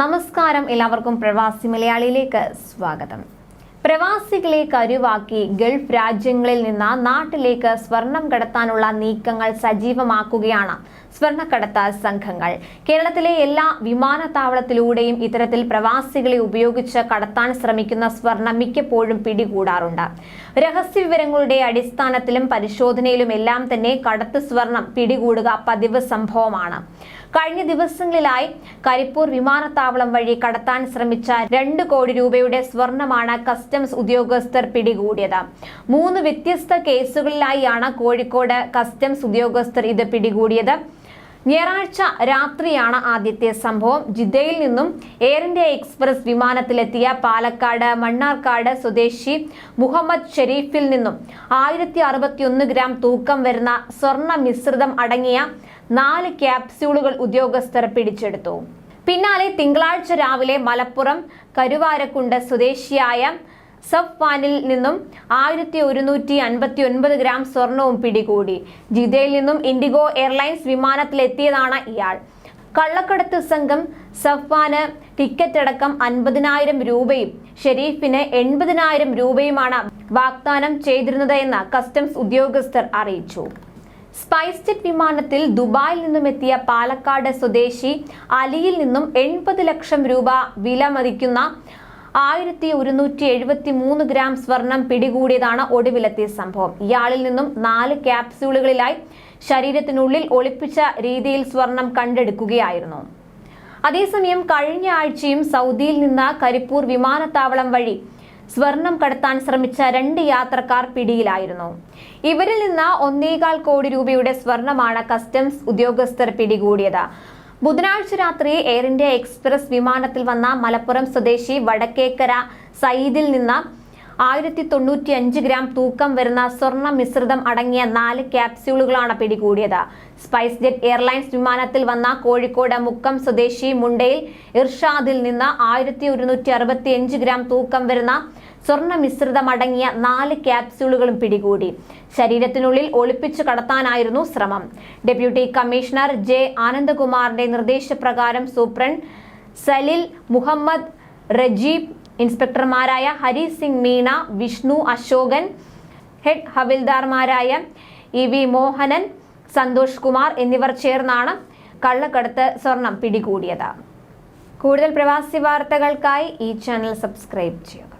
നമസ്കാരം. എല്ലാവർക്കും പ്രവാസി മലയാളിയിലേക്ക് സ്വാഗതം. പ്രവാസികളെ കരുവാക്കി ഗൾഫ് രാജ്യങ്ങളിൽ നിന്ന് നാട്ടിലേക്ക് സ്വർണം കടത്താനുള്ള നീക്കങ്ങൾ സജീവമാക്കുകയാണ് സ്വർണക്കടത്ത സംഘങ്ങൾ. കേരളത്തിലെ എല്ലാ വിമാനത്താവളത്തിലൂടെയും ഇത്തരത്തിൽ പ്രവാസികളെ ഉപയോഗിച്ച് കടത്താൻ ശ്രമിക്കുന്ന സ്വർണം മിക്കപ്പോഴും പിടികൂടാറുണ്ട്. രഹസ്യ വിവരങ്ങളുടെ അടിസ്ഥാനത്തിലും പരിശോധനയിലും എല്ലാം തന്നെ കടത്ത് സ്വർണം പിടികൂടുക പതിവ് സംഭവമാണ്. കഴിഞ്ഞ ദിവസങ്ങളിലായി കരിപ്പൂർ വിമാനത്താവളം വഴി കടത്താൻ ശ്രമിച്ച രണ്ട് കോടി രൂപയുടെ സ്വർണമാണ് കസ്റ്റംസ് ഉദ്യോഗസ്ഥർ പിടികൂടിയത്. മൂന്ന് വ്യത്യസ്ത കേസുകളിലായാണ് കോഴിക്കോട് കസ്റ്റംസ് ഉദ്യോഗസ്ഥർ ഇത് പിടികൂടിയത്. ഞായറാഴ്ച രാത്രിയാണ് ആദ്യത്തെ സംഭവം. ജിദ്ദയിൽ നിന്നും എയർ ഇന്ത്യ എക്സ്പ്രസ് വിമാനത്തിലെത്തിയ പാലക്കാട് മണ്ണാർക്കാട് സ്വദേശി മുഹമ്മദ് ഷെരീഫിൽ നിന്നും ആയിരത്തി അറുപത്തിയൊന്ന് ഗ്രാം തൂക്കം വരുന്ന സ്വർണ മിശ്രിതം അടങ്ങിയ നാല് ക്യാപ്സ്യൂളുകൾ ഉദ്യോഗസ്ഥർ പിടിച്ചെടുത്തു. പിന്നാലെ തിങ്കളാഴ്ച രാവിലെ മലപ്പുറം കരുവാരക്കുണ്ട് സ്വദേശിയായ സഫ്വാനിൽ നിന്നും ആയിരത്തി ഒരുന്നൂറ്റി അൻപത്തി ഒൻപത് ഗ്രാം സ്വർണവും പിടികൂടി. ജിദ്ദയിൽ നിന്നും ഇൻഡിഗോ എയർലൈൻസ് വിമാനത്തിലെത്തിയതാണ് ഇയാൾ. കള്ളക്കടത്ത് സംഘം സഫ്വാന് ടിക്കറ്റ് അടക്കം അൻപതിനായിരം രൂപയും ഷെരീഫിന് എൺപതിനായിരം രൂപയുമാണ് വാഗ്ദാനം ചെയ്തിരുന്നത് എന്ന് കസ്റ്റംസ് ഉദ്യോഗസ്ഥർ അറിയിച്ചു. സ്പൈസ് ജെറ്റ് വിമാനത്തിൽ ദുബായിൽ നിന്നും എത്തിയ പാലക്കാട് സ്വദേശി അലിയിൽ നിന്നും എൺപത് ലക്ഷം രൂപ വില മതിക്കുന്ന ആയിരത്തി ഒരുന്നൂറ്റി എഴുപത്തി മൂന്ന് ഗ്രാം സ്വർണം പിടികൂടിയതാണ് ഒടുവിലെത്തിയ സംഭവം. ഇയാളിൽ നിന്നും നാല് ക്യാപ്സ്യൂളുകളിലായി ശരീരത്തിനുള്ളിൽ ഒളിപ്പിച്ച രീതിയിൽ സ്വർണം കണ്ടെടുക്കുകയായിരുന്നു. അതേസമയം കഴിഞ്ഞ ആഴ്ചയും സൗദിയിൽ നിന്ന് കരിപ്പൂർ വിമാനത്താവളം വഴി സ്വർണം കടത്താൻ ശ്രമിച്ച രണ്ട് യാത്രക്കാർ പിടിയിലായിരുന്നു. ഇവരിൽ നിന്ന് ഒന്നേകാൽ കോടി രൂപയുടെ സ്വർണമാണ് കസ്റ്റംസ് ഉദ്യോഗസ്ഥർ പിടികൂടിയത്. ബുധനാഴ്ച രാത്രി എയർ ഇന്ത്യ എക്സ്പ്രസ് വിമാനത്തിൽ വന്ന മലപ്പുറം സ്വദേശി വടക്കേക്കര സയ്യിദിൽ നിന്ന് ആയിരത്തി തൊണ്ണൂറ്റി അഞ്ച് ഗ്രാം തൂക്കം വരുന്ന സ്വർണ മിശ്രിതം അടങ്ങിയ നാല് ക്യാപ്സ്യൂളുകളാണ് പിടികൂടിയത്. സ്പൈസ് ജെറ്റ് എയർലൈൻസ് വിമാനത്തിൽ വന്ന കോഴിക്കോട് മുക്കം സ്വദേശി മുണ്ടയിൽ ഇർഷാദിൽ നിന്ന് ആയിരത്തി ഒരുന്നൂറ്റി അറുപത്തി അഞ്ച് ഗ്രാം തൂക്കം വരുന്ന സ്വർണ മിശ്രിതം അടങ്ങിയ നാല് ക്യാപ്സ്യൂളുകളും പിടികൂടി. ശരീരത്തിനുള്ളിൽ ഒളിപ്പിച്ചു കടത്താനായിരുന്നു ശ്രമം. ഡെപ്യൂട്ടി കമ്മീഷണർ ജെ ആനന്ദകുമാറിന്റെ നിർദ്ദേശപ്രകാരം സൂപ്രണ്ട് സലിൽ മുഹമ്മദ് റജീബ് ഇൻസ്പെക്ടർമാരായ ഹരി സിംഗ് മീണ വിഷ്ണു അശോകൻ ഹെഡ് ഹവിൽദാർമാരായ ഇ വി മോഹനൻ സന്തോഷ് കുമാർ എന്നിവർ ചേർന്നാണ് കള്ളക്കടത്ത് സ്വർണം പിടികൂടിയത്. കൂടുതൽ പ്രവാസി വാർത്തകൾക്കായി ഈ ചാനൽ സബ്സ്ക്രൈബ് ചെയ്യും.